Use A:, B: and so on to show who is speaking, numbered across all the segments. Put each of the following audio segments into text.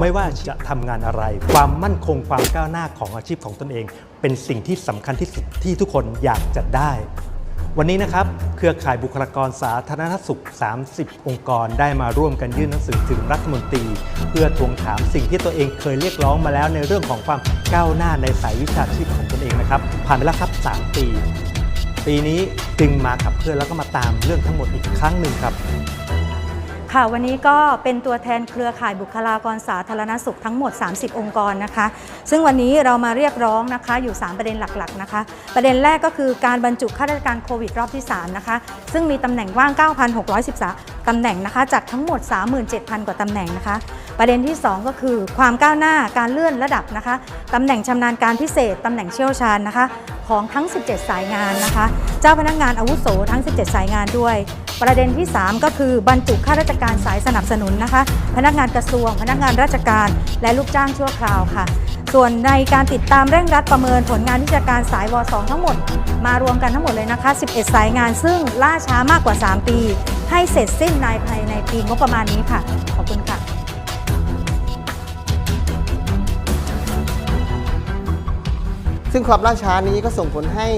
A: ไม่ว่าจะทำงานอะไร ความมั่นคงความก้าวหน้าของอาชีพของตนเอง เป็นสิ่งที่สำคัญที่สุดที่ทุกคนอยากจะได้ วันนี้นะครับ เครือข่ายบุคลากรสาธารณสุข 30 องค์กรได้มาร่วมกันยื่นหนังสือถึงรัฐมนตรี เพื่อทวงถามสิ่งที่ตัวเองเคยเรียกร้องมาแล้วในเรื่องของความก้าวหน้าในสายวิชาชีพของตนเองนะครับ ผ่านไปแล้วครับ 3 ปี ปีนี้จึงมาขับเคลื่อนแล้วก็มาตามเรื่องทั้งหมดอีกครั้งหนึ่งครับ
B: ค่ะวันนี้ก็เป็นตัวแทนเครือข่ายบุคลากรสาธารณสุขทั้งหมด 30 องค์กรนะคะ ซึ่งวันนี้เรามาเรียกร้องนะคะอยู่ 3 ประเด็นหลักๆนะคะ ประเด็นแรกก็คือการบรรจุข้าราชการโควิดรอบที่ 3 นะคะ ซึ่งมีตำแหน่งว่าง 9,613ตำแหน่งนะคะ จากทั้งหมด 37,000 กว่าตำแหน่งนะคะ ประเด็นที่ 2 ก็คือความก้าวหน้าการเลื่อนระดับนะคะตำแหน่งชำนาญการพิเศษตำแหน่งเชี่ยวชาญนะคะ ของทั้ง 17 สายงานนะคะ เจ้าพนักงานอาวุโสทั้ง 17 สายงานด้วย ประเด็นที่ 3 ก็คือบรรจุข้าราชการสายสนับสนุนนะคะ พนักงานกระทรวง พนักงานราชการและลูกจ้างชั่วคราวค่ะ ส่วนในการติดตามเร่งรัดประเมินผลงานวิชาการสายว2ทั้งหมด มารวมกันทั้งหมดเลยนะคะ 11 สายงานซึ่งล่าช้ามากกว่า 3 ปี ให้เสร็จสิ้นในภายในปีงบประมาณนี้ค่ะ ขอบคุณค่ะ
C: ซึ่งความล่าช้านี้ก็ส่งผลให้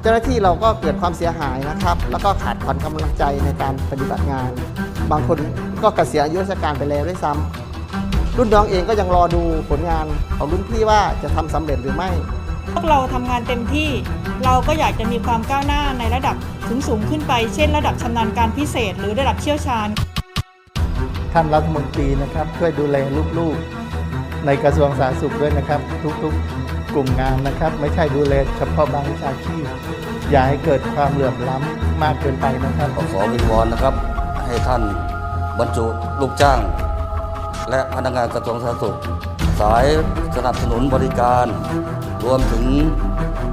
C: เจ้าหน้าที่เราก็เกิดความเสียหายนะครับ แล้วก็ขาดความกำลังใจในการปฏิบัติงาน บางคนก็เกษียณอายุราชการไปแล้วด้วยซ้ำรุ่นน้องเองก็ยังรอดูผลงานของรุ่นพี่ว่าจะทำสำเร็จหรือไม่
D: พวกเราทำงานเต็มที่เราก็อยากจะมีความก้าวหน้าในระดับสูงสูงๆขึ้นไป เช่น ระดับชำนาญการพิเศษ หรือระดับเชี่ยวชาญ
E: ท่านรัฐมนตรีนะครับช่วยดูแลลูกๆ ในกระทรวงสาธารณสุขด้วยนะครับ ทุกๆกลุ่มงานนะครับ ไม่ใช่ดูแลเฉพาะบางวิชาชีพ อย่าให้เกิดความเหลื่อมล้ำมากเกินไปนะครับ
F: ก็ขอวิงวอนนะครับ ให้ท่านบรรจุลูกจ้าง และพนักงานกระทรวงสาธารณสุข สายสนับสนุนบริการ รวมถึง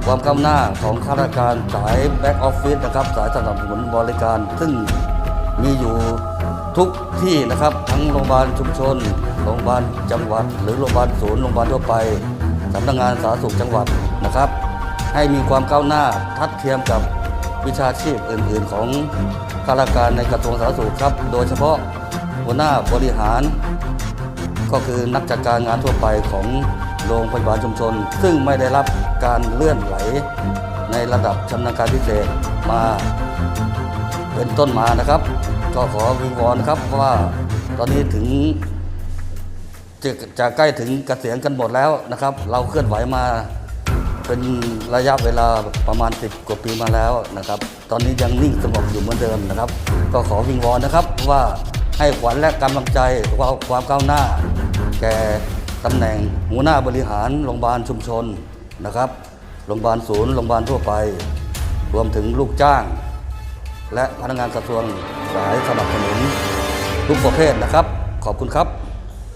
F: ความก้าวหน้าของข้าราชการสายแบ็กออฟฟิศนะครับสายสนับสนุนบริการ ซึ่งมีอยู่ทุกที่นะครับ ทั้งโรงพยาบาลชุมชน โรงพยาบาลจังหวัด หรือโรงพยาบาลศูนย์โรงพยาบาลทั่วไปสำนักงานสาธารณสุขจังหวัดนะครับ ให้มีความก้าวหน้าทัดเทียมกับวิชาชีพอื่น ๆ ของข้าราชการในกระทรวงสาธารณสุขครับ โดยเฉพาะหัวหน้าบริหาร ก็คือนักจัดการงานทั่วไปของโรงพยาบาลชุมชน ซึ่งไม่ได้รับการเลื่อนไหลในระดับชำนาญการพิเศษมาเป็นต้นมานะครับ ก็ขอวิงวอนครับว่าตอนนี้ถึง จะจะใกล้ถึงเกษียณกันหมดแล้วนะครับ เราเคลื่อนไหวมาเป็นระยะเวลาประมาณ 10 กว่าปีมาแล้วนะครับ ตอนนี้ยังนิ่งสงบอยู่เหมือนเดิมนะครับ ก็ขอวิงวอนนะครับว่าให้ขวัญและกำลังใจความความก้าวหน้า แก่ตำแหน่งหัวหน้าบริหารโรงพยาบาลชุมชนนะครับ โรงพยาบาลศูนย์โรงพยาบาลทั่วไป รวมถึงลูกจ้าง และพนักงานกระทรวงสายสนับสนุนทุกประเภทนะครับ ขอบคุณครับ